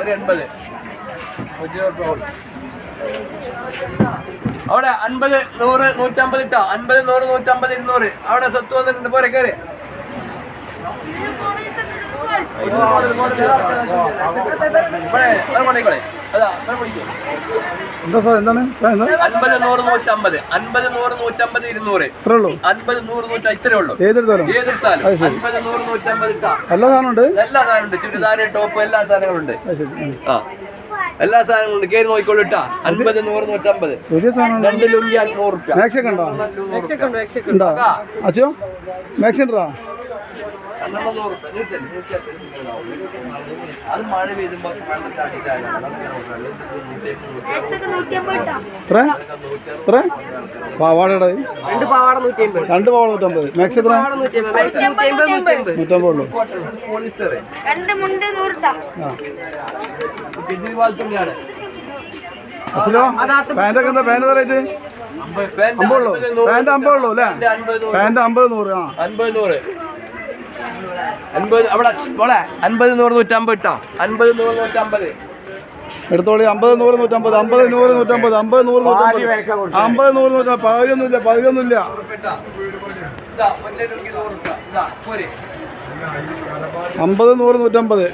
ഒരു എൺപത്. അവിടെ അൻപത് നൂറ് നൂറ്റമ്പത് ഇട്ടോ അൻപത് നൂറ് നൂറ്റമ്പത് ഇരുന്നൂറ് അവിടെ സ്വത്ത് വന്നിട്ടുണ്ട് പോരെ കയറി ഇവിടെ പിടിക്കൂ. എന്താ സാർ എന്താണ്? അൻപത് നൂറ് നൂറ്റമ്പത്. അൻപത് നൂറ് നൂറ്റമ്പത് ഇരുന്നൂറ്. ഇത്രേ ഉള്ളൂ അൻപത് നൂറ് നൂറ്റ ഇത്രേ ഉള്ളൂ. ഏതെടുത്താലും? ഏതെടുത്താലും. അൻപത് നൂറ് നൂറ്റമ്പത് ഇട്ടാ. എല്ലാ സാധനമുണ്ട്? എല്ലാ സാധനമുണ്ട്. ചുരിദാർ ടോപ്പ് എല്ലാ സാധനങ്ങളുണ്ട്. ആ. എല്ലാ സാധനങ്ങളുണ്ട്. കയറി നോക്കിക്കോളൂ ഇട്ടാ. അൻപത് നൂറ് നൂറ്റമ്പത്. പുതിയ സാധനം രണ്ട് ലുങ്കി അഞ്ഞൂറ് ഉണ്ടോ? അച്ഛോ? മാക്സ് ഉണ്ടോ? അത് മഴ പാവാടയുടെ? രണ്ട് പാവാട നൂറ്റി അമ്പത് രണ്ട് പാവാട നൂറ്റമ്പത്. മാക്സ് എത്ര? നൂറ്റമ്പത് ഉള്ളൂ കെജ്രിവാൾ അസലോ പാന്റൊക്കെ എന്താ? പാന്റ് റേറ്റ് പാന്റ് അമ്പത് ഉള്ളൂ അൻപത് നൂറ് പാന്റ് അമ്പത് ഉള്ളൂ അല്ലേ പാന്റ് അമ്പത് നൂറ് ആ. അമ്പത് നൂറ്. അൻപത് അവിടെ മോളെ അൻപത് നൂറ് നൂറ്റമ്പത് ഇട്ടോ? അൻപത് നൂറ് നൂറ്റമ്പത്. എടുത്തോളി അമ്പത് നൂറ് നൂറ്റമ്പത് അമ്പത് നൂറ് നൂറ്റമ്പത് അമ്പത് നൂറ് നൂറ്റമ്പത്. അമ്പത് നൂറ് നൂറ്റമ്പത് പകുതിയൊന്നുമില്ല പകുതിയൊന്നുമില്ല. അമ്പത് നൂറ് നൂറ്റമ്പത്.